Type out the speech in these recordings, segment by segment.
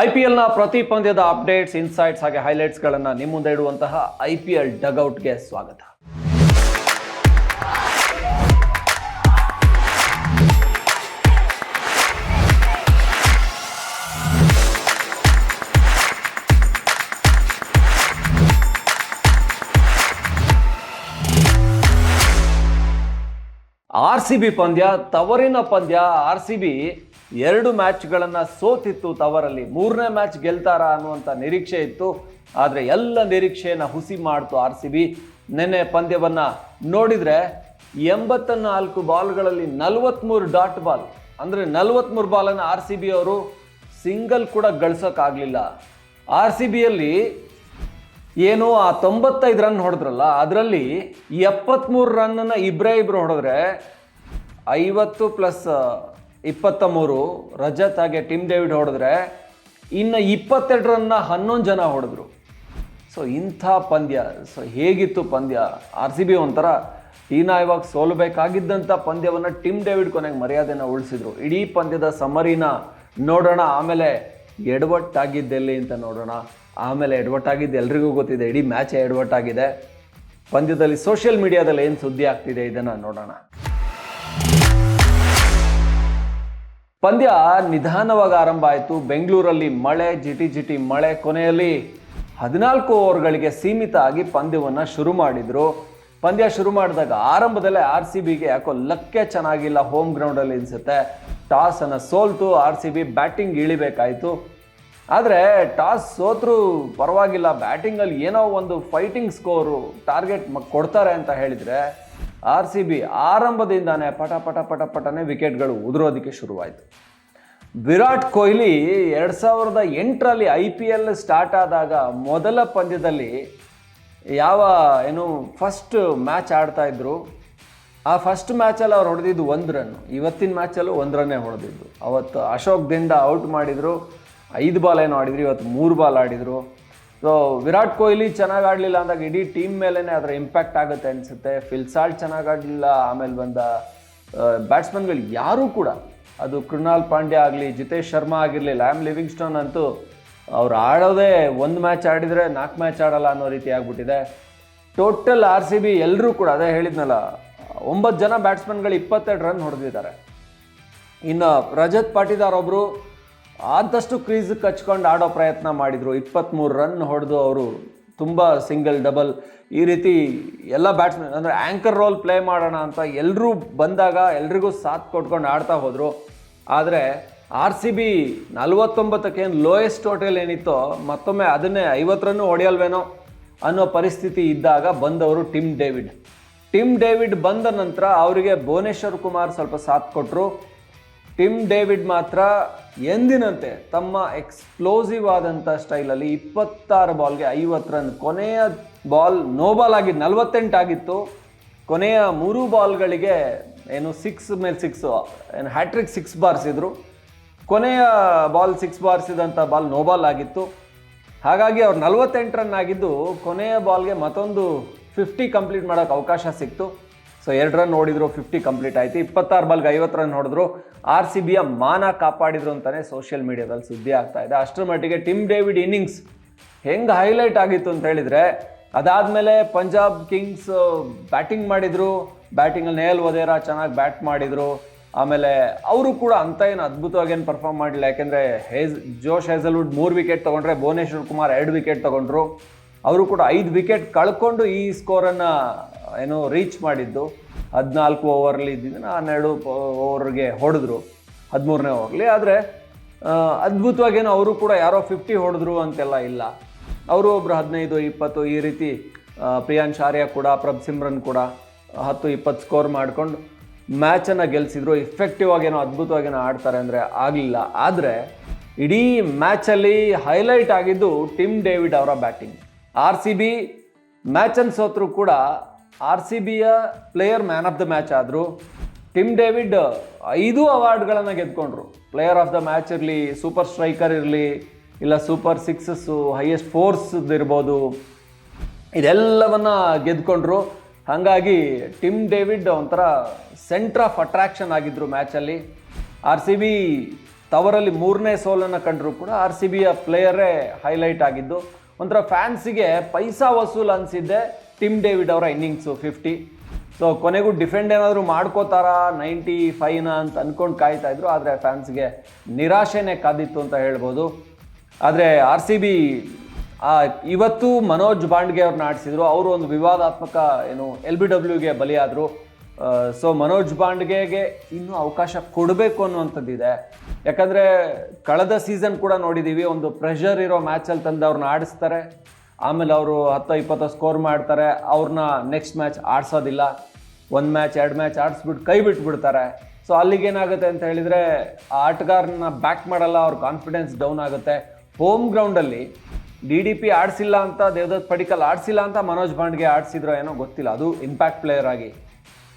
I P ಎಲ್ನ ಪ್ರತಿ ಪಂದ್ಯದ updates, insights ಹಾಗೆ ಹೈಲೈಟ್ಸ್ಗಳನ್ನು ನಿಮ್ಮ ಮುಂದೆ ಇಡುವಂತಹ ಐ ಪಿ ಎಲ್ ಡಗ್ಔಟ್ಗೆ ಸ್ವಾಗತ. ಆರ್ ಸಿ ಬಿ ಪಂದ್ಯ, ತವರಿನ ಪಂದ್ಯ, ಆರ್ ಸಿ ಬಿ ಎರಡು ಮ್ಯಾಚ್ಗಳನ್ನು ಸೋತಿತ್ತು ತವರಲ್ಲಿ. ಮೂರನೇ ಮ್ಯಾಚ್ ಗೆಲ್ತಾರ ಅನ್ನುವಂಥ ನಿರೀಕ್ಷೆ ಇತ್ತು. ಆದರೆ ಎಲ್ಲ ನಿರೀಕ್ಷೆಯನ್ನು ಹುಸಿ ಮಾಡ್ತು ಆರ್ ಸಿ ಬಿ. ನಿನ್ನೆ ಪಂದ್ಯವನ್ನು ನೋಡಿದರೆ ಎಂಬತ್ತ ನಾಲ್ಕು ಬಾಲ್ಗಳಲ್ಲಿ ನಲವತ್ತ್ಮೂರು ಡಾಟ್ ಬಾಲ್, ಅಂದರೆ ನಲವತ್ತ್ಮೂರು ಬಾಲನ್ನು ಆರ್ ಸಿ ಬಿ ಅವರು ಸಿಂಗಲ್ ಕೂಡ ಗಳಿಸೋಕ್ಕಾಗಲಿಲ್ಲ ಆರ್ ಸಿ ಬಿಯಲ್ಲಿ ಏನು ಆ ತೊಂಬತ್ತೈದು ರನ್ ಹೊಡೆದ್ರಲ್ಲ, ಅದರಲ್ಲಿ ಎಪ್ಪತ್ತ್ಮೂರು ರನ್ನನ್ನು ಇಬ್ಬರೇ ಇಬ್ಬರು ಹೊಡೆದ್ರೆ ಐವತ್ತು ಪ್ಲಸ್ ಇಪ್ಪತ್ತ ಮೂರು ರಜತ್ ಹಾಗೆ ಟಿಮ್ ಡೇವಿಡ್ ಹೊಡೆದ್ರೆ ಇನ್ನು ಇಪ್ಪತ್ತೆರಡು ರನ್ನ ಹನ್ನೊಂದು ಜನ ಹೊಡೆದ್ರು. ಸೊ ಇಂಥ ಪಂದ್ಯ ಸೊ ಹೇಗಿತ್ತು ಪಂದ್ಯ? ಆರ್ ಸಿ ಬಿ ಒಂಥರ ಹೀನಾಯವಾಗಿ ಸೋಲಬೇಕಾಗಿದ್ದಂಥ ಪಂದ್ಯವನ್ನು ಟಿಮ್ ಡೇವಿಡ್ ಕೊನೆಗೆ ಮರ್ಯಾದೆನ ಉಳಿಸಿದ್ರು. ಇಡೀ ಪಂದ್ಯದ ಸಮರಿನ ನೋಡೋಣ, ಆಮೇಲೆ ಎಡವಟ್ಟಾಗಿದ್ದೆಲ್ಲಿ ಅಂತ ನೋಡೋಣ. ಆಮೇಲೆ ಎಡವಟ್ಟಾಗಿದ್ದು ಎಲ್ರಿಗೂ ಗೊತ್ತಿದೆ, ಇಡೀ ಮ್ಯಾಚೇ ಎಡವಟ್ಟಾಗಿದೆ. ಪಂದ್ಯದಲ್ಲಿ ಸೋಷಿಯಲ್ ಮೀಡಿಯಾದಲ್ಲಿ ಏನು ಸುದ್ದಿ ಆಗ್ತಿದೆ ಇದನ್ನು ನೋಡೋಣ. ಪಂದ್ಯ ನಿಧಾನವಾಗಿ ಆರಂಭ ಆಯಿತು. ಬೆಂಗಳೂರಲ್ಲಿ ಮಳೆ, ಜಿಟಿ ಜಿಟಿ ಮಳೆ ಕೊನೆಯಲ್ಲಿ ಹದಿನಾಲ್ಕು ಓವರ್ಗಳಿಗೆ ಸೀಮಿತ ಆಗಿ ಪಂದ್ಯವನ್ನು ಶುರು ಮಾಡಿದರು. ಪಂದ್ಯ ಶುರು ಮಾಡಿದಾಗ ಆರಂಭದಲ್ಲೇ ಆರ್ ಸಿ ಬಿಗೆ ಯಾಕೋ ಲಕ್ಕೆ ಚೆನ್ನಾಗಿಲ್ಲ, ಹೋಮ್ ಗ್ರೌಂಡಲ್ಲಿ ಅನಿಸುತ್ತೆ. ಟಾಸನ್ನು ಸೋಲ್ತು, ಆರ್ ಸಿ ಬಿ ಬ್ಯಾಟಿಂಗ್ ಇಳಿಬೇಕಾಯಿತು. ಆದರೆ ಟಾಸ್ ಸೋತ್ರು ಪರವಾಗಿಲ್ಲ, ಬ್ಯಾಟಿಂಗಲ್ಲಿ ಏನೋ ಒಂದು ಫೈಟಿಂಗ್ ಸ್ಕೋರು ಟಾರ್ಗೆಟ್ ಕೊಡ್ತಾರೆ ಅಂತ ಹೇಳಿದರೆ ಆರ್ ಸಿ ಬಿ ಆರಂಭದಿಂದಾನೇ ಪಟ ಪಟ ಪಟ ಪಟನೆ ವಿಕೆಟ್ಗಳು ಉದುರೋದಕ್ಕೆ ಶುರುವಾಯಿತು. ವಿರಾಟ್ ಕೊಹ್ಲಿ ಎರಡು ಸಾವಿರದ ಎಂಟರಲ್ಲಿ ಐ ಪಿ ಎಲ್ ಸ್ಟಾರ್ಟ್ ಆದಾಗ ಮೊದಲ ಪಂದ್ಯದಲ್ಲಿ ಯಾವ, ಏನು ಫಸ್ಟ್ ಮ್ಯಾಚ್ ಆಡ್ತಾ ಇದ್ರು. ಆ ಫಸ್ಟ್ ಮ್ಯಾಚಲ್ಲಿ ಅವ್ರು ಹೊಡೆದಿದ್ದು ಒಂದು ರನ್ ಇವತ್ತಿನ ಮ್ಯಾಚಲ್ಲೂ ಒಂದು ರನ್ನೇ ಹೊಡೆದಿದ್ದು. ಅವತ್ತು ಅಶೋಕ್ ದಿಂದ ಔಟ್ ಮಾಡಿದರು. ಐದು ಬಾಲ್ ಏನು ಆಡಿದ್ರು, ಇವತ್ತು ಮೂರು ಬಾಲ್ ಆಡಿದರು. ಸೊ ವಿರಾಟ್ ಕೊಹ್ಲಿ ಚೆನ್ನಾಗಿ ಆಡಲಿಲ್ಲ ಅಂದಾಗ ಇಡೀ ಟೀಮ್ ಮೇಲೇ ಅದರ ಇಂಪ್ಯಾಕ್ಟ್ ಆಗುತ್ತೆ ಅನಿಸುತ್ತೆ. ಫಿಲ್ಸಾಲ್ಟ್ ಚೆನ್ನಾಗಿ ಆಡಲಿಲ್ಲ, ಆಮೇಲೆ ಬಂದ ಬ್ಯಾಟ್ಸ್ಮನ್ಗಳು ಯಾರೂ ಕೂಡ. ಅದು ಕೃಣಾಲ್ ಪಾಂಡ್ಯ ಆಗಲಿ, ಜಿತೇಶ್ ಶರ್ಮಾ ಆಗಿರಲಿ ಲ್ಯಾಮ್ ಲಿವಿಂಗ್ಸ್ಟೋನ್ ಅಂತೂ ಅವ್ರು ಆಡೋದೇ ಒಂದು ಮ್ಯಾಚ್ ಆಡಿದರೆ ನಾಲ್ಕು ಮ್ಯಾಚ್ ಆಡಲ್ಲ ಅನ್ನೋ ರೀತಿ ಆಗಿಬಿಟ್ಟಿದೆ. ಟೋಟಲ್ ಆರ್ ಸಿ ಬಿ ಎಲ್ಲರೂ ಕೂಡ, ಅದೇ ಹೇಳಿದ್ನಲ್ಲ, ಒಂಬತ್ತು ಜನ ಬ್ಯಾಟ್ಸ್ಮನ್ಗಳು ಇಪ್ಪತ್ತೆರಡು ರನ್ ಹೊಡೆದಿದ್ದಾರೆ. ಇನ್ನು ರಜತ್ ಪಾಟಿದಾರ್ ಒಬ್ಬರು ಆದಷ್ಟು ಕ್ರೀಸ್ ಕಚ್ಕೊಂಡು ಆಡೋ ಪ್ರಯತ್ನ ಮಾಡಿದರು. ಇಪ್ಪತ್ತ್ಮೂರು ರನ್ ಹೊಡೆದು ಅವರು ತುಂಬ ಸಿಂಗಲ್, ಡಬಲ್ ಈ ರೀತಿ ಎಲ್ಲ ಬ್ಯಾಟ್ಸ್ಮನ್ ಅಂದರೆ ಆ್ಯಂಕರ್ ರೋಲ್ ಪ್ಲೇ ಮಾಡೋಣ ಅಂತ ಎಲ್ಲರೂ ಬಂದಾಗ ಎಲ್ರಿಗೂ ಸಾಥ್ ಕೊಟ್ಕೊಂಡು ಆಡ್ತಾ ಹೋದರು. ಆದರೆ ಆರ್ ಸಿ ಬಿ ನಲ್ವತ್ತೊಂಬತ್ತಕ್ಕೇನು ಲೋಯೆಸ್ಟ್ ಟೋಟಲ್ ಏನಿತ್ತೋ ಮತ್ತೊಮ್ಮೆ ಅದನ್ನೇ ಐವತ್ತು ರನ್ನು ಹೊಡೆಯಲ್ವೇನೋ ಅನ್ನೋ ಪರಿಸ್ಥಿತಿ ಇದ್ದಾಗ ಬಂದವರು ಟಿಮ್ ಡೇವಿಡ್. ಟಿಮ್ ಡೇವಿಡ್ ಬಂದ ನಂತರ ಅವರಿಗೆ ಭುವನೇಶ್ವರ್ ಕುಮಾರ್ ಸ್ವಲ್ಪ ಸಾಥ್ ಕೊಟ್ಟರು ಟಿಮ್ ಡೇವಿಡ್ ಮಾತ್ರ ಎಂದಿನಂತೆ ತಮ್ಮ ಎಕ್ಸ್ಪ್ಲೋಸಿವ್ ಆದಂಥ ಸ್ಟೈಲಲ್ಲಿ ಇಪ್ಪತ್ತಾರು ಬಾಲ್ಗೆ ಐವತ್ತು ರನ್, ಕೊನೆಯ ಬಾಲ್ ನೋ ಬಾಲ್ ಆಗಿ ನಲವತ್ತೆಂಟಾಗಿತ್ತು ಕೊನೆಯ ಮೂರು ಬಾಲ್ಗಳಿಗೆ ಏನು ಸಿಕ್ಸ್ ಮೇಲೆ ಸಿಕ್ಸ್ ಏನು ಹ್ಯಾಟ್ರಿಕ್ ಸಿಕ್ಸ್ ಬಾರಿಸಿದ್ರು. ಕೊನೆಯ ಬಾಲ್ ಸಿಕ್ಸ್ ಬಾರಿಸಿದಂಥ ಬಾಲ್ ನೋ ಬಾಲ್ ಆಗಿತ್ತು. ಹಾಗಾಗಿ ಅವ್ರು ನಲವತ್ತೆಂಟು ರನ್ ಆಗಿದ್ದು ಕೊನೆಯ ಬಾಲ್ಗೆ ಮತ್ತೊಂದು ಫಿಫ್ಟಿ ಕಂಪ್ಲೀಟ್ ಮಾಡೋಕ್ಕೆ ಅವಕಾಶ ಸಿಕ್ತು. ಸೊ ಎರಡು ರನ್ ನೋಡಿದ್ರು ಫಿಫ್ಟಿ ಕಂಪ್ಲೀಟ್ ಆಯಿತು. ಇಪ್ಪತ್ತಾರು ಬಾಲ್ಗೆ ಐವತ್ತು ರನ್ ಹೊಡೆದ್ರು. ಆರ್ ಸಿ ಬಿಯ ಮಾನ ಕಾಪಾಡಿದ್ರು ಅಂತಲೇ ಸೋಷಿಯಲ್ ಮೀಡಿಯಾದಲ್ಲಿ ಸುದ್ದಿ ಆಗ್ತಾ ಇದೆ. ಅಷ್ಟರ ಮಟ್ಟಿಗೆ ಟಿಮ್ ಡೇವಿಡ್ ಇನ್ನಿಂಗ್ಸ್ ಹೆಂಗೆ ಹೈಲೈಟ್ ಆಗಿತ್ತು ಅಂತ ಹೇಳಿದರೆ, ಅದಾದಮೇಲೆ ಪಂಜಾಬ್ ಕಿಂಗ್ಸ್ ಬ್ಯಾಟಿಂಗ್ ಮಾಡಿದರು. ಬ್ಯಾಟಿಂಗಲ್ಲಿ ನೇಲ್ ವದೇರಾ ಚೆನ್ನಾಗಿ ಬ್ಯಾಟ್ ಮಾಡಿದರು. ಆಮೇಲೆ ಅವರು ಕೂಡ ಅಂತ ಏನು ಅದ್ಭುತವಾಗಿ ಏನು ಪರ್ಫಾರ್ಮ್ ಮಾಡಿಲ್ಲ ಯಾಕೆಂದರೆ ಹೇಜ್, ಜೋಶ್ ಹೇಸಲ್ವುಡ್ ಮೂರು ವಿಕೆಟ್ ತೊಗೊಂಡ್ರೆ, ಭುವನೇಶ್ವರ್ ಕುಮಾರ್ ಎರಡು ವಿಕೆಟ್ ತೊಗೊಂಡ್ರು. ಅವರು ಕೂಡ ಐದು ವಿಕೆಟ್ ಕಳ್ಕೊಂಡು ಈ ಸ್ಕೋರನ್ನು ಏನು ರೀಚ್ ಮಾಡಿದ್ದು. ಹದಿನಾಲ್ಕು ಓವರ್ಲಿ ಇದ್ದಿದ್ದನ್ನು ಹನ್ನೆರಡು ಓವರ್ಗೆ ಹೊಡೆದ್ರು. ಹದಿಮೂರನೇ ಓವರ್ಲಿ ಆದರೆ ಅದ್ಭುತವಾಗೇನು ಅವರು ಕೂಡ ಯಾರೋ ಫಿಫ್ಟಿ ಹೊಡೆದ್ರು ಅಂತೆಲ್ಲ ಇಲ್ಲ. ಅವರು ಒಬ್ಬರು ಹದಿನೈದು, ಇಪ್ಪತ್ತು ಈ ರೀತಿ ಪ್ರಿಯಾಂಶ್ ಆರ್ಯ ಕೂಡ, ಪ್ರಭ್ ಸಿಮ್ರನ್ ಕೂಡ ಹತ್ತು, ಇಪ್ಪತ್ತು ಸ್ಕೋರ್ ಮಾಡಿಕೊಂಡು ಮ್ಯಾಚನ್ನು ಗೆಲ್ಲಿಸಿದ್ರು ಇಫೆಕ್ಟಿವ್ ಆಗೇನೋ, ಅದ್ಭುತವಾಗೇನೋ ಆಡ್ತಾರೆ ಅಂದರೆ ಆಗಲಿಲ್ಲ. ಆದರೆ, ಇಡೀ ಮ್ಯಾಚಲ್ಲಿ ಹೈಲೈಟ್ ಆಗಿದ್ದು ಟಿಮ್ ಡೇವಿಡ್ ಅವರ ಬ್ಯಾಟಿಂಗ್ ಆರ್ ಸಿ ಬಿ ಮ್ಯಾಚನ್ನು ಸೋತ್ರೂ ಕೂಡ R C ಬಿಯ player man of the match ಆದರು ಟಿಮ್ ಡೇವಿಡ್ ಐದು ಅವಾರ್ಡ್ಗಳನ್ನು ಗೆದ್ಕೊಂಡ್ರು. ಪ್ಲೇಯರ್ ಆಫ್ ದ ಮ್ಯಾಚ್ ಇರಲಿ ಸೂಪರ್ ಸ್ಟ್ರೈಕರ್ ಇರಲಿ, ಇಲ್ಲ ಸೂಪರ್ ಸಿಕ್ಸಸ್ಸು ಹೈಯೆಸ್ಟ್ ಫೋರ್ಸ್ ಇರ್ಬೋದು. ಇದೆಲ್ಲವನ್ನ ಗೆದ್ಕೊಂಡ್ರು. ಹಾಗಾಗಿ ಟಿಮ್ ಡೇವಿಡ್ ಒಂಥರ ಸೆಂಟ್ರ್ ಆಫ್ ಅಟ್ರಾಕ್ಷನ್ ಆಗಿದ್ದರು ಮ್ಯಾಚಲ್ಲಿ ಆರ್ ಸಿ ಬಿ ತವರಲ್ಲಿ ಮೂರನೇ ಸೋಲನ್ನು ಕಂಡರೂ ಕೂಡ ಆರ್ ಸಿ ಬಿಯ ಪ್ಲೇಯರೇ ಹೈಲೈಟ್ ಆಗಿದ್ದು. ಒಂಥರ ಫ್ಯಾನ್ಸಿಗೆ ಪೈಸಾ ವಸೂಲ್ ಅನಿಸಿದ್ದೆ. ಟಿಮ್ ಡೇವಿಡ್ ಅವರ ಇನ್ನಿಂಗ್ಸು ಫಿಫ್ಟಿ ಸೊ ಕೊನೆಗೂ ಡಿಫೆಂಡ್ ಏನಾದರೂ ಮಾಡ್ಕೋತಾರಾ? ನೈಂಟಿ ಫೈವ್ನ ಅಂತ ಅಂದ್ಕೊಂಡು ಕಾಯ್ತಾ ಇದ್ರು. ಆದರೆ ಫ್ಯಾನ್ಸ್ಗೆ ನಿರಾಶೆನೇ ಕಾದಿತ್ತು ಅಂತ ಹೇಳ್ಬೋದು. ಆದರೆ ಆರ್ ಸಿ ಬಿ ಇವತ್ತು ಮನೋಜ್ ಬಾಂಡ್ಗೆ ಅವ್ರನ್ನ ಆಡಿಸಿದ್ರು. ಅವರು ಒಂದು ವಿವಾದಾತ್ಮಕ, ಏನು ಎಲ್ ಬಿ ಡಬ್ಲ್ಯೂಗೆ ಬಲಿಯಾದರು. ಸೊ ಮನೋಜ್ ಬಾಂಡ್ಗೆಗೆ ಇನ್ನೂ ಅವಕಾಶ ಕೊಡಬೇಕು ಅನ್ನುವಂಥದ್ದಿದೆ. ಯಾಕಂದರೆ, ಕಳೆದ ಸೀಸನ್ ಕೂಡ ನೋಡಿದ್ದೀವಿ ಒಂದು ಪ್ರೆಷರ್ ಇರೋ ಮ್ಯಾಚಲ್ಲಿ ತಂದು ಅವ್ರನ್ನ ಆಡಿಸ್ತಾರೆ. ಆಮೇಲೆ ಅವರು ಹತ್ತು ಇಪ್ಪತ್ತು ಸ್ಕೋರ್ ಮಾಡ್ತಾರೆ ಅವ್ರನ್ನ ನೆಕ್ಸ್ಟ್ ಮ್ಯಾಚ್ ಆಡಿಸೋದಿಲ್ಲ. ಒಂದು ಮ್ಯಾಚ್ ಎರಡು ಮ್ಯಾಚ್ ಆಡಿಸ್ಬಿಟ್ಟು ಕೈ ಬಿಟ್ಬಿಡ್ತಾರೆ. ಸೊ ಅಲ್ಲಿಗೇನಾಗುತ್ತೆ ಅಂತ ಹೇಳಿದರೆ, ಆ ಆಟಗಾರನ ಬ್ಯಾಕ್ ಮಾಡಲ್ಲ, ಅವ್ರ ಕಾನ್ಫಿಡೆನ್ಸ್ ಡೌನ್ ಆಗುತ್ತೆ. ಹೋಮ್ ಗ್ರೌಂಡಲ್ಲಿ ಡಿ ಡಿ ಪಿ ಆಡಿಸಿಲ್ಲ ಅಂತ, ದೇವದತ್ ಪಡಿಕಲ್ ಆಡಿಸಿಲ್ಲ ಅಂತ ಮನೋಜ್ ಬಾಂಡ್ಗೆ ಆಡಿಸಿದ್ರೋ ಏನೋ ಗೊತ್ತಿಲ್ಲ. ಅದು ಇಂಪ್ಯಾಕ್ಟ್ ಪ್ಲೇಯರ್ ಆಗಿ.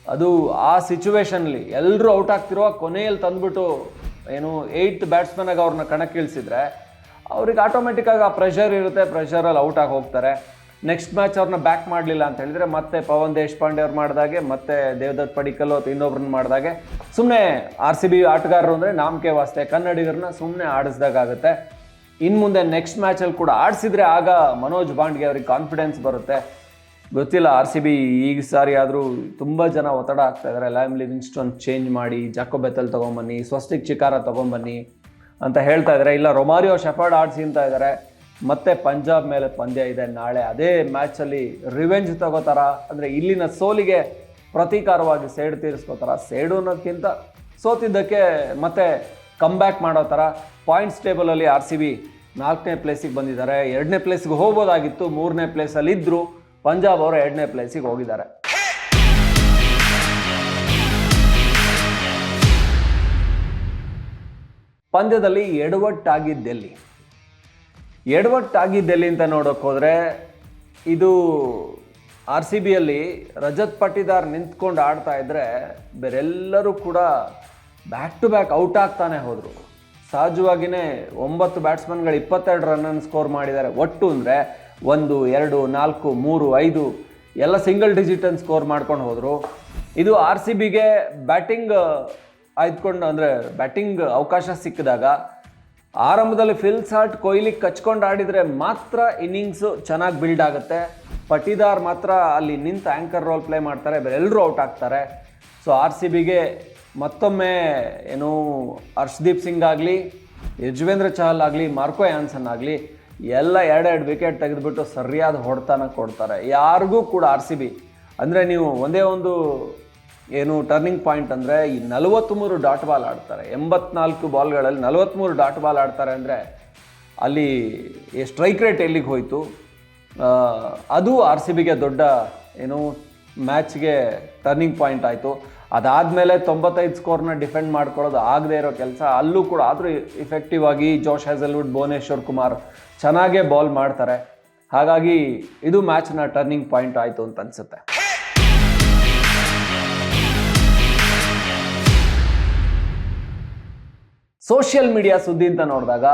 ಅದು ಆ ಸಿಚುವೇಷನಲ್ಲಿ ಎಲ್ಲರೂ ಔಟ್ ಆಗ್ತಿರೋ ಕೊನೆಯಲ್ಲಿ ತಂದ್ಬಿಟ್ಟು, ಏನು ಏಯ್ಟ್ ಆಗಿ ಅವ್ರನ್ನ ಕಣಕ್ಕೆ ಇಳಿಸಿದ್ರೆ ಅವ್ರಿಗೆ ಆಟೋಮೆಟಿಕ್ಕಾಗಿ ಆ ಪ್ರೆಷರ್ ಇರುತ್ತೆ ಪ್ರೆಷರಲ್ಲಿ ಔಟ್ ಆಗಿ ಹೋಗ್ತಾರೆ. ನೆಕ್ಸ್ಟ್ ಮ್ಯಾಚ್ ಅವ್ರನ್ನ ಬ್ಯಾಕ್ ಮಾಡಲಿಲ್ಲ ಅಂತ ಹೇಳಿದರೆ ಮತ್ತೆ ಪವನ್ ದೇಶಪಾಂಡೆ ಅವ್ರು ಮಾಡಿದಾಗೆ, ಮತ್ತೆ ದೇವದತ್ ಪಡಿಕಲ್ ಅಥವಾ ಇನ್ನೊಬ್ರನ್ನ ಮಾಡಿದಾಗೆ. ಸುಮ್ಮನೆ ಆರ್ ಸಿ ಬಿ ಆಟಗಾರರು ಅಂದರೆ ನಾಮಕೆ ವಾಸ್ತೆ ಕನ್ನಡಿಗರನ್ನ ಸುಮ್ಮನೆ ಆಡಿಸ್ದಾಗುತ್ತೆ ಇನ್ನು ಮುಂದೆ ನೆಕ್ಸ್ಟ್ ಮ್ಯಾಚಲ್ಲಿ ಕೂಡ ಆಡಿಸಿದ್ರೆ ಆಗ ಮನೋಜ್ ಬಾಂಡ್ಗೆ ಅವ್ರಿಗೆ ಕಾನ್ಫಿಡೆನ್ಸ್ ಬರುತ್ತೆ. ಗೊತ್ತಿಲ್ಲ ಆರ್ ಸಿ ಬಿ ಈಗ ಸಾರಿ ಆದರೂ ತುಂಬ ಜನ ಒತ್ತಡ ಆಗ್ತಾ ಇದ್ದಾರೆ ಲ್ಯಾಮ್ ಚೇಂಜ್ ಮಾಡಿ ಜಾಕೋ ಬೆತ್ತಲ್ ತೊಗೊಂಬನ್ನಿ ಸ್ವಸ್ತಿಕ್ ಚಿಕಾರ ತೊಗೊಂಬನ್ನಿ. ಅಂತ ಹೇಳ್ತಾ ಇದ್ದಾರೆ. ಇಲ್ಲ, ರೊಮಾರಿಯೋ ಶೆಫರ್ಡ್ ಆಡ್ಸಿ ಅಂತ ಇದ್ದಾರೆ. ಮತ್ತೆ ಪಂಜಾಬ್ ಮೇಲೆ ಪಂದ್ಯ ಇದೆ ನಾಳೆ. ಅದೇ ಮ್ಯಾಚಲ್ಲಿ ರಿವೆಂಜ್ ತಗೋತಾರ? ಅಂದರೆ ಇಲ್ಲಿನ ಸೋಲಿಗೆ ಪ್ರತೀಕಾರವಾಗಿ ಸೇಡು ತೀರಿಸ್ಕೋತಾರ? ಸೇಡು ಅನ್ನೋದಕ್ಕಿಂತ ಸೋತಿದ್ದಕ್ಕೆ ಮತ್ತೆ ಕಮ್ಬ್ಯಾಕ್ ಮಾಡೋ ಥರ ಪಾಯಿಂಟ್ಸ್ ಟೇಬಲಲ್ಲಿ ಆರ್ ಸಿ ಬಿ ನಾಲ್ಕನೇ ಪ್ಲೇಸಿಗೆ ಬಂದಿದ್ದಾರೆ. ಎರಡನೇ ಪ್ಲೇಸ್ಗೆ ಹೋಗ್ಬೋದಾಗಿತ್ತು. ಮೂರನೇ ಪ್ಲೇಸಲ್ಲಿ ಇದ್ದರು ಪಂಜಾಬ್ ಅವರು ಎರಡನೇ ಪ್ಲೇಸಿಗೆ ಹೋಗಿದ್ದಾರೆ. ಪಂದ್ಯದಲ್ಲಿ ಎಡವಟ್ಟಾಗಿದ್ದೆಲ್ಲಿ ಎಡವಟ್ಟಾಗಿದ್ದೆಲ್ಲಿ ಅಂತ ನೋಡೋಕೆ ಹೋದರೆ ಇದು ಆರ್ ಸಿ ಬಿಯಲ್ಲಿ ರಜತ್ ಪಟ್ಟಿದಾರ್ ನಿಂತ್ಕೊಂಡು ಆಡ್ತಾ ಇದ್ದರೆ ಬೇರೆಲ್ಲರೂ ಕೂಡ ಬ್ಯಾಕ್ ಟು ಬ್ಯಾಕ್ ಔಟ್ ಆಗ್ತಾನೆ ಹೋದರು. ಸಹಜವಾಗಿಯೇ ಒಂಬತ್ತು ಬ್ಯಾಟ್ಸ್ಮನ್ಗಳು ಇಪ್ಪತ್ತೆರಡು ರನ್ನನ್ನು ಸ್ಕೋರ್ ಮಾಡಿದ್ದಾರೆ. ಒಟ್ಟು ಅಂದರೆ ಒಂದು, ಎರಡು, ನಾಲ್ಕು, ಮೂರು, ಐದು ಎಲ್ಲ ಸಿಂಗಲ್ ಡಿಜಿಟನ್ನು ಸ್ಕೋರ್ ಮಾಡ್ಕೊಂಡು ಹೋದರು. ಇದು ಆರ್ ಸಿ ಬಿಗೆ ಬ್ಯಾಟಿಂಗ್ ಆಯ್ದುಕೊಂಡು ಅಂದರೆ ಬ್ಯಾಟಿಂಗ್ ಅವಕಾಶ ಸಿಕ್ಕಿದಾಗ ಆರಂಭದಲ್ಲಿ ಫಿಲ್ ಸಾರ್ಟ್ ಕೊಹ್ಲಿ ಕಚ್ಕೊಂಡು ಆಡಿದರೆ ಮಾತ್ರ ಇನ್ನಿಂಗ್ಸು ಚೆನ್ನಾಗಿ ಬಿಲ್ಡ್ ಆಗುತ್ತೆ. ಪಟಿದಾರ್ ಮಾತ್ರ ಅಲ್ಲಿ ನಿಂತು ಆ್ಯಂಕರ್ ರೋಲ್ ಪ್ಲೇ ಮಾಡ್ತಾರೆ ಬೇರೆಲ್ಲರೂ ಔಟ್ ಆಗ್ತಾರೆ. ಸೊ ಆರ್ ಸಿ ಬಿಗೆ ಮತ್ತೊಮ್ಮೆ ಏನು ಹರ್ಷದೀಪ್ ಸಿಂಗ್ ಆಗಲಿ, ಯಜ್ವೇಂದ್ರ ಚಹಲ್ ಆಗಲಿ, ಮಾರ್ಕೋ ಯಾನ್ಸನ್ ಆಗಲಿ, ಎಲ್ಲ ಎರಡೆರಡು ವಿಕೆಟ್ ತೆಗೆದುಬಿಟ್ಟು ಸರಿಯಾದ ಹೊಡೆತನ ಕೊಡ್ತಾರೆ. ಯಾರಿಗೂ ಕೂಡ ಆರ್ ಸಿ ಬಿ ಅಂದರೆ ನೀವು ಒಂದೇ ಒಂದು ಏನು ಟರ್ನಿಂಗ್ ಪಾಯಿಂಟ್ ಅಂದರೆ ಈ ನಲವತ್ತ್ಮೂರು ಡಾಟ್ ಬಾಲ್ ಆಡ್ತಾರೆ. ಎಂಬತ್ನಾಲ್ಕು ಬಾಲ್ಗಳಲ್ಲಿ ನಲವತ್ತ್ಮೂರು ಡಾಟ್ ಬಾಲ್ ಆಡ್ತಾರೆ ಅಂದರೆ ಅಲ್ಲಿ ಸ್ಟ್ರೈಕ್ ರೇಟ್ ಎಲ್ಲಿಗೆ ಹೋಯಿತು? ಅದು ಆರ್ ಸಿ ಬಿಗೆ ದೊಡ್ಡ ಏನು ಮ್ಯಾಚ್ಗೆ ಟರ್ನಿಂಗ್ ಪಾಯಿಂಟ್ ಆಯಿತು. ಅದಾದಮೇಲೆ ತೊಂಬತ್ತೈದು ಸ್ಕೋರ್ನ ಡಿಫೆಂಡ್ ಮಾಡ್ಕೊಳ್ಳೋದು ಆಗದೆ ಇರೋ ಕೆಲಸ. ಅಲ್ಲೂ ಕೂಡ ಆದರೂ ಇಫೆಕ್ಟಿವ್ ಆಗಿ ಜೋಶ್ ಹ್ಯಾಸಲ್ವುಡ್ ಭುವನೇಶ್ವರ್ ಕುಮಾರ್ ಚೆನ್ನಾಗೇ ಬಾಲ್ ಮಾಡ್ತಾರೆ. ಹಾಗಾಗಿ ಇದು ಮ್ಯಾಚ್ನ ಟರ್ನಿಂಗ್ ಪಾಯಿಂಟ್ ಆಯಿತು ಅಂತ ಅನಿಸುತ್ತೆ. ಸೋಷಿಯಲ್ ಮೀಡಿಯಾ ಸುದ್ದಿ ಅಂತ ನೋಡಿದಾಗ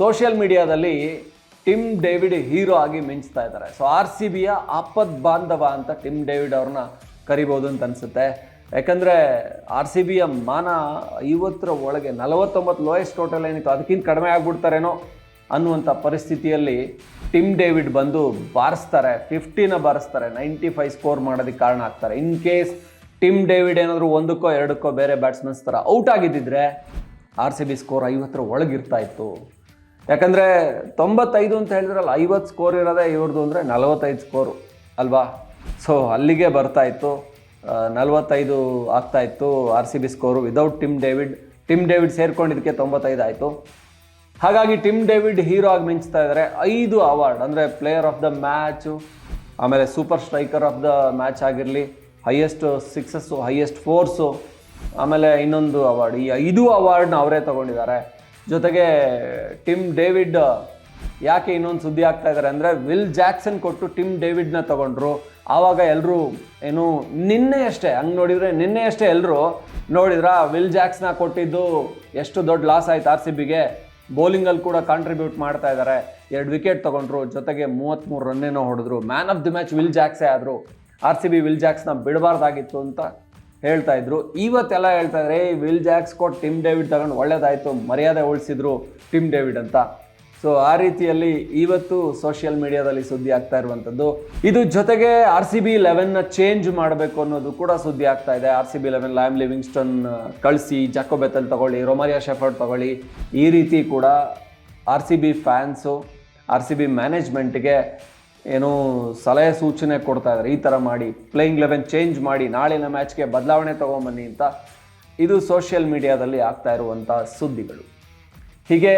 ಸೋಷಿಯಲ್ ಮೀಡಿಯಾದಲ್ಲಿ ಟಿಮ್ ಡೇವಿಡ್ ಹೀರೋ ಆಗಿ ಮಿಂಚ್ತಾ ಇದ್ದಾರೆ. ಸೊ ಆರ್ ಸಿ ಬಿಯ ಆಪದ್ ಬಾಂಧವ ಅಂತ ಟಿಮ್ ಡೇವಿಡ್ ಅವ್ರನ್ನ ಕರಿಬೋದು ಅಂತ ಅನಿಸುತ್ತೆ. ಯಾಕಂದರೆ ಆರ್ ಸಿ ಬಿಯ ಮಾನ ಐವತ್ತರ ಒಳಗೆ ನಲವತ್ತೊಂಬತ್ತು ಲೋಯೆಸ್ಟ್ ಟೋಟಲ್ ಏನಿತ್ತು, ಅದಕ್ಕಿಂತ ಕಡಿಮೆ ಆಗಿಬಿಡ್ತಾರೇನೋ ಅನ್ನುವಂಥ ಪರಿಸ್ಥಿತಿಯಲ್ಲಿ ಟಿಮ್ ಡೇವಿಡ್ ಬಂದು ಬಾರಿಸ್ತಾರೆ ಫಿಫ್ಟಿನ ಬಾರಿಸ್ತಾರೆ ನೈಂಟಿ ಫೈವ್ ಸ್ಕೋರ್ ಮಾಡೋದಕ್ಕೆ ಕಾರಣ ಆಗ್ತಾರೆ. ಇನ್ ಕೇಸ್ ಟಿಮ್ ಡೇವಿಡ್ ಏನಾದರೂ ಒಂದಕ್ಕೋ, ಎರಡಕ್ಕೋ ಬೇರೆ ಬ್ಯಾಟ್ಸ್ಮನ್ಸ್ ಥರ ಔಟ್ ಆಗಿದ್ದಿದ್ರೆ ಆರ್ ಸಿ ಬಿ ಸ್ಕೋರ್ ಐವತ್ತರ ಒಳಗಿರ್ತಾ ಇತ್ತು. ಯಾಕಂದರೆ ತೊಂಬತ್ತೈದು ಅಂತ ಹೇಳಿದ್ರಲ್ಲ, ಐವತ್ತು ಸ್ಕೋರ್ ಇರೋದೇ ಇವ್ರದ್ದು ಅಂದರೆ ನಲವತ್ತೈದು ಸ್ಕೋರು ಅಲ್ವಾ? ಸೊ ಅಲ್ಲಿಗೆ ಬರ್ತಾ ಇತ್ತು. ನಲವತ್ತೈದು ಆಗ್ತಾ ಇತ್ತು R C B score without Tim David. Tim David ಸೇರ್ಕೊಂಡಿದ್ದಕ್ಕೆ ತೊಂಬತ್ತೈದು ಆಯಿತು. ಹಾಗಾಗಿ ಟಿಮ್ ಡೇವಿಡ್ ಹೀರೋ ಆಗಿ ಮಿಂಚ್ತಾ ಇದ್ದಾರೆ ಐದು ಅವಾರ್ಡ್ ಅಂದರೆ ಪ್ಲೇಯರ್ ಆಫ್ ದ ಮ್ಯಾಚು ಆಮೇಲೆ super striker of the match ಆಗಿರಲಿ ಹೈಯೆಸ್ಟ್ ಸಿಕ್ಸಸ್ಸು ಹೈಯೆಸ್ಟ್ ಫೋರ್ಸು ಆಮೇಲೆ ಇನ್ನೊಂದು ಅವಾರ್ಡ್ ಈ ಐದು ಅವಾರ್ಡ್ನ ಅವರೇ ತಗೊಂಡಿದ್ದಾರೆ. ಜೊತೆಗೆ ಟಿಮ್ ಡೇವಿಡ್ ಯಾಕೆ ಇನ್ನೊಂದು ಸುದ್ದಿ ಆಗ್ತಾ ಇದ್ದಾರೆ ಅಂದರೆ ವಿಲ್ ಜಾಕ್ಸನ್ ಕೊಟ್ಟು ಟಿಮ್ ಡೇವಿಡ್ನ ತಗೊಂಡ್ರು. ಆವಾಗ ಎಲ್ಲರೂ ಏನು, ನಿನ್ನೆ ಅಷ್ಟೇ, ಹಂಗೆ ನೋಡಿದರೆ ನಿನ್ನೆ ಅಷ್ಟೇ ಎಲ್ಲರೂ ನೋಡಿದ್ರ ವಿಲ್ ಜಾಕ್ಸ್ನ ಕೊಟ್ಟಿದ್ದು ಎಷ್ಟು ದೊಡ್ಡ ಲಾಸ್ ಆಯ್ತು ಆರ್ ಸಿ ಬಿಗೆ ಬೌಲಿಂಗಲ್ಲಿ ಕೂಡ ಕಾಂಟ್ರಿಬ್ಯೂಟ್ ಮಾಡ್ತಾ ಇದ್ದಾರೆ ಎರಡು ವಿಕೆಟ್ ತೊಗೊಂಡ್ರು, ಜೊತೆಗೆ ಮೂವತ್ತ್ಮೂರು ರನ್ನೇನೋ ಹೊಡೆದ್ರು. Man of the match Will ಜಾಕ್ಸೇ ಆದರು. ಆರ್ ಸಿ ಬಿ ವಿಲ್ ಜಾಕ್ಸ್ನ ಬಿಡಬಾರ್ದಾಗಿತ್ತು ಅಂತ ಹೇಳ್ತಾ ಇದ್ರು. ಇವತ್ತೆಲ್ಲ ಹೇಳ್ತಾ ಇದ್ರೆ ವಿಲ್ ಜಾಕ್ಸ್ ಕೊಟ್ಟು ಟಿಮ್ ಡೇವಿಡ್ ತಗೊಂಡು ಒಳ್ಳೇದಾಯ್ತು, ಮರ್ಯಾದೆ ಉಳಿಸಿದ್ರು ಟಿಮ್ ಡೇವಿಡ್ ಅಂತ. ಸೊ ಆ ರೀತಿಯಲ್ಲಿ ಇವತ್ತು ಸೋಷಿಯಲ್ ಮೀಡಿಯಾದಲ್ಲಿ ಸುದ್ದಿ ಆಗ್ತಾ ಇರುವಂಥದ್ದು. ಇದು ಜೊತೆಗೆ ಆರ್ ಸಿ ಬಿ ಲೆವೆನ್ನ ಚೇಂಜ್ ಮಾಡಬೇಕು ಅನ್ನೋದು ಕೂಡ ಸುದ್ದಿ ಆಗ್ತಾ ಇದೆ. R C B eleven Liam Livingstone ಕಳಿಸಿ ಜಾಕೋ ಬೆತಲ್ ತಗೊಳ್ಳಿ ರೊಮಾರಿಯಾ ಶೆಫರ್ಡ್ ತಗೊಳ್ಳಿ, ಈ ರೀತಿ ಕೂಡ R C B fans R C B ಮ್ಯಾನೇಜ್ಮೆಂಟ್ಗೆ ಏನೋ ಸಲಹೆ ಸೂಚನೆ ಕೊಡ್ತಾ ಇದ್ದಾರೆ ಈ ಥರ ಮಾಡಿ ಪ್ಲೇಯಿಂಗ್ ಲೆವೆನ್ ಚೇಂಜ್ ಮಾಡಿ, ನಾಳಿನ ಮ್ಯಾಚ್ಗೆ ಬದಲಾವಣೆ ತೊಗೊಂಬನ್ನಿ ಅಂತ ಇದು ಸೋಷಿಯಲ್ ಮೀಡಿಯಾದಲ್ಲಿ ಆಗ್ತಾ ಇರುವಂಥ ಸುದ್ದಿಗಳು. ಹೀಗೆ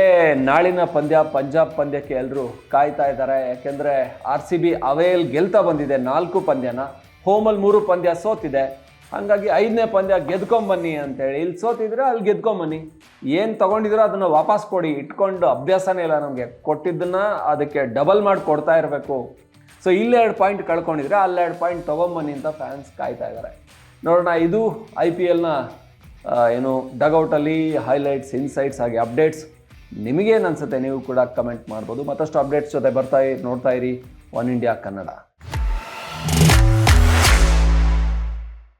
ನಾಳಿನ ಪಂದ್ಯ, ಪಂಜಾಬ್ ಪಂದ್ಯಕ್ಕೆ ಎಲ್ಲರೂ ಕಾಯ್ತಾ ಇದ್ದಾರೆ. ಯಾಕೆಂದರೆ ಆರ್ ಸಿ ಬಿ ಅವೇಲ್ ಗೆಲ್ತಾ ಬಂದಿದೆ ನಾಲ್ಕು ಪಂದ್ಯನ. ಹೋಮಲ್ಲಿ ಮೂರು ಪಂದ್ಯ ಸೋತಿದೆ. ಹಾಗಾಗಿ ಐದನೇ ಪಂದ್ಯ ಗೆದ್ಕೊಂಬನ್ನಿ ಅಂತೇಳಿ. ಇಲ್ಲಿ ಸೋತಿದ್ರೆ ಅಲ್ಲಿ ಗೆದ್ಕೊಂಬನ್ನಿ. ಏನು ತೊಗೊಂಡಿದ್ರೋ ಅದನ್ನು ವಾಪಸ್ ಕೊಡಿ. ಇಟ್ಕೊಂಡು ಅಭ್ಯಾಸನೇ ಇಲ್ಲ ನಮಗೆ. ಕೊಟ್ಟಿದ್ದನ್ನು ಅದಕ್ಕೆ ಡಬಲ್ ಮಾಡಿ ಕೊಡ್ತಾ ಇರಬೇಕು. ಸೊ ಇಲ್ಲೆರಡು ಪಾಯಿಂಟ್ ಕಳ್ಕೊಂಡಿದ್ರೆ ಅಲ್ಲೆರಡು ಪಾಯಿಂಟ್ ತೊಗೊಂಬನ್ನಿ ಅಂತ ಫ್ಯಾನ್ಸ್ ಕಾಯ್ತಾ ಇದ್ದಾರೆ ನೋಡೋಣ, ಇದು ಐ ಪಿ ಎಲ್ನ ಏನು ಡಗೌಟಲ್ಲಿ ಹೈಲೈಟ್ಸ್ ಇನ್ಸೈಟ್ಸ್ ಹಾಗೆ ಅಪ್ಡೇಟ್ಸ್ ನಿಮಗೇನು ಅನಿಸುತ್ತೆ? ನೀವು ಕೂಡ ಕಮೆಂಟ್ ಮಾಡ್ಬೋದು. ಮತ್ತಷ್ಟು ಅಪ್ಡೇಟ್ಸ್ ಜೊತೆ ಬರ್ತಾ ನೋಡ್ತಾ ಇರಿ. One India Kannada